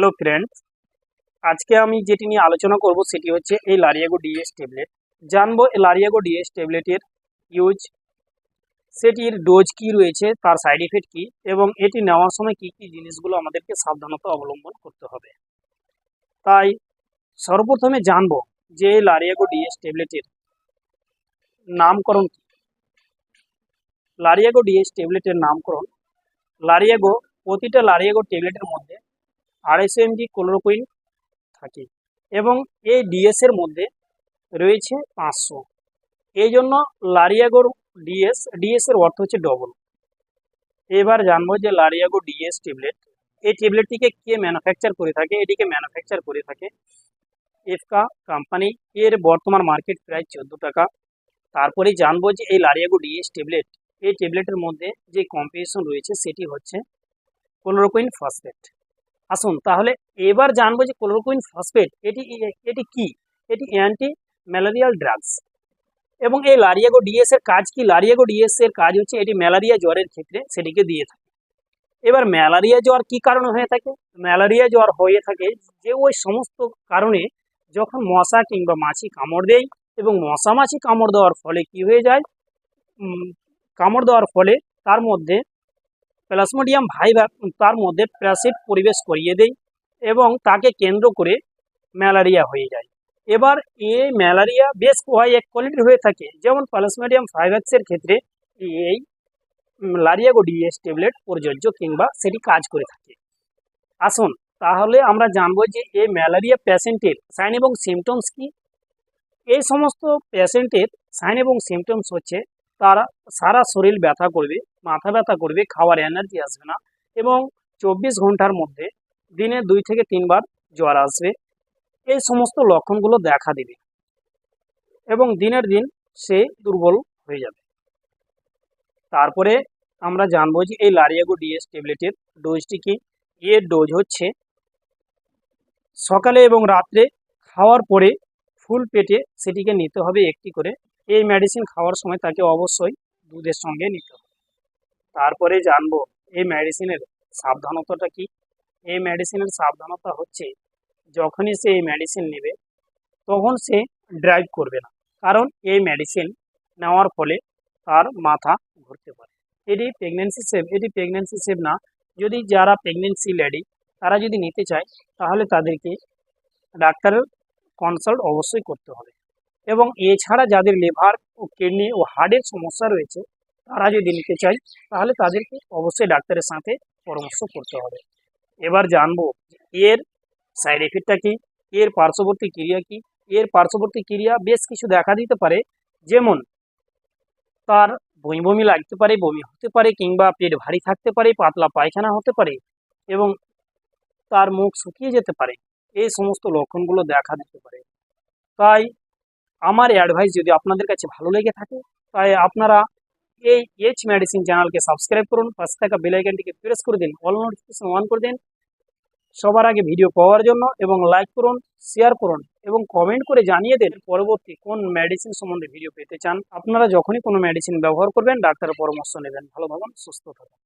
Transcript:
Hello friends আজকে আমি যেটি নিয়ে আলোচনা করব সেটি হচ্ছে এই লারিয়াগো ডিএস ট্যাবলেট জানব এই লারিয়াগো ডিএস ট্যাবলেটের ইউজ সেটির ডোজ কি রয়েছে, তার সাইড এফেক্ট কি, এবং এটি নেওয়ার সময় কি কি জিনিসগুলো আমাদেরকে সাবধানতা অবলম্বন করতে হবে। তাই সর্বপ্রথমে জানব যে এই লারিয়াগো ডিএস ট্যাবলেটের নামকরণ কি। লারিয়াগো ডিএস ট্যাবলেটের নামকরণ লারিয়াগো প্রতিটা লারিয়াগো ট্যাবলেটের মধ্যে আড়াইশো এমজি ক্লোরোকুইন থাকে। এবং এই ডিএস এর মধ্যে রয়েছে পাঁচশো। এই জন্য লারিয়াগোর ডিএস ডিএস এর অর্থ হচ্ছে ডবল এবার জানব যে লারিয়াগো ডিএস ট্যাবলেট এই ট্যাবলেটটিকে কে ম্যানুফ্যাকচার করে থাকে, এটিকে ম্যানুফ্যাকচার করে থাকে এফকা কোম্পানি এর বর্তমান মার্কেট প্রাইস চোদ্দ টাকা। তারপরেই জানব যে এই লারিয়াগো ডিএস ট্যাবলেট এই ট্যাবলেটের মধ্যে যে কম্পিটিশন রয়েছে, সেটি হচ্ছে ক্লোরোকুইন ফসফেট আসুন, তাহলে এবার জানব যে ক্লোরোকুইন ফসফেট, এটি এটি কি? এটি অ্যান্টি ম্যালেরিয়াল ড্রাগস এবং এই লারিয়াগো ডিএস এর কাজ কি? লারিয়াগো ডিএস এর কাজ হচ্ছে এটি ম্যালেরিয়া জ্বরের ক্ষেত্রে সেটিকে দিয়ে থাকে। এবার ম্যালেরিয়া জ্বর কি কারণে হয়ে থাকে? ম্যালেরিয়া জ্বর হয়ে থাকে যে ওই সমস্ত কারণে যখন মশা কিংবা মাছি কামড় দেয় এবং মশা মাছি কামড় দেওয়ার ফলে কি হয়ে যায়? কামড় দেওয়ার ফলে তার মধ্যে প্লাজমোডিয়াম ভাইরাস তার মধ্যে প্যারাসিট পরিবেশ করিয়ে দেয় এবং তাকে কেন্দ্র করে ম্যালেরিয়া হয়ে যায়। এবার এই ম্যালেরিয়া বেশ কয়েক কোয়ালিটির হয়ে থাকে। যেমন প্লাজমোডিয়াম ভাইরাসের ক্ষেত্রে এই লারিয়াগো ডিএস ট্যাবলেট প্রযোজ্য কিংবা সেটি কাজ করে থাকে। আসুন তাহলে আমরা জানব যে এই ম্যালেরিয়া পেশেন্টের সাইন এবং সিমটমস কি? এই সমস্ত পেশেন্টের সাইন এবং সিমটমস হচ্ছে তারা সারা শরীর ব্যথা করবে, মাথা ব্যথা করবে, খাওয়ার এনার্জি আসবে না এবং চব্বিশ ঘণ্টার মধ্যে দিনে দুই থেকে তিনবার জ্বর আসবে। এই সমস্ত লক্ষণগুলো দেখা দেবে এবং দিনের দিন সে দুর্বল হয়ে যাবে। তারপরে আমরা জানব যে এই লারিয়াগো ডিএস ট্যাবলেটের ডোজটি কি? এর ডোজ হচ্ছে সকালে এবং রাত্রে খাওয়ার পরে ফুল পেটে সেটিকে নিতে হবে একটি করে এই মেডিসিন খাওয়ার সময় তাকে অবশ্যই দুধের সঙ্গে নিতে হবে। তারপরে জানব এই মেডিসিনের সাবধানতাটা কি? এই মেডিসিনের সাবধানতা হচ্ছে, যখনই সে এই মেডিসিন নেবে, তখন সে ড্রাইভ করবে না। কারণ এই মেডিসিন নেওয়ার ফলে তার মাথা ঘুরতে পারে। এটি প্রেগনেন্সি সেভ এটি প্রেগনেন্সি সেভ না। যদি যারা প্রেগনেন্সি লেডি তারা যদি নিতে চায়, তাহলে তাদেরকে ডাক্তারের কনসাল্ট অবশ্যই করতে হবে। এবং এছাড়া যাদের লিভার ও কিডনি ও হার্টের সমস্যা রয়েছে, তারা যদি নিতে চায়, তাহলে তাদেরকে অবশ্যই ডাক্তারের সাথে পরামর্শ করতে হবে। এবার জানব এর সাইড এফেক্টটা কি, এর পার্শ্ববর্তী ক্রিয়া কি, এর পার্শ্ববর্তী ক্রিয়া বেশ কিছু দেখা দিতে পারে, যেমন তার বমি বমি লাগতে পারে, বমি হতে পারে, কিংবা পেট ভারী থাকতে পারে, পাতলা পায়খানা হতে পারে, এবং তার মুখ শুকিয়ে যেতে পারে, এই সমস্ত লক্ষণগুলো দেখা দিতে পারে। তাই আমার অ্যাডভাইস যদি আপনাদের কাছে ভালো লেগে থাকে, তাই আপনারা এই এইচ মেডিসিন চ্যানেলকে সাবস্ক্রাইব করুন, পাশে থাকা বেল আইকনটিকে প্রেস করে দিন অল নোটিফিকেশন অন করে দিন। সবার আগে ভিডিও পাওয়ার জন্য এবং লাইক করুন শেয়ার করুন এবং কমেন্ট করে জানিয়ে দেন পরবর্তী কোন মেডিসিন সম্বন্ধে ভিডিও পেতে চান। আপনারা যখনই কোনো মেডিসিন ব্যবহার করবেন, ডাক্তারের পরামর্শ নেবেন। ভালো থাকুন, সুস্থ থাকুন।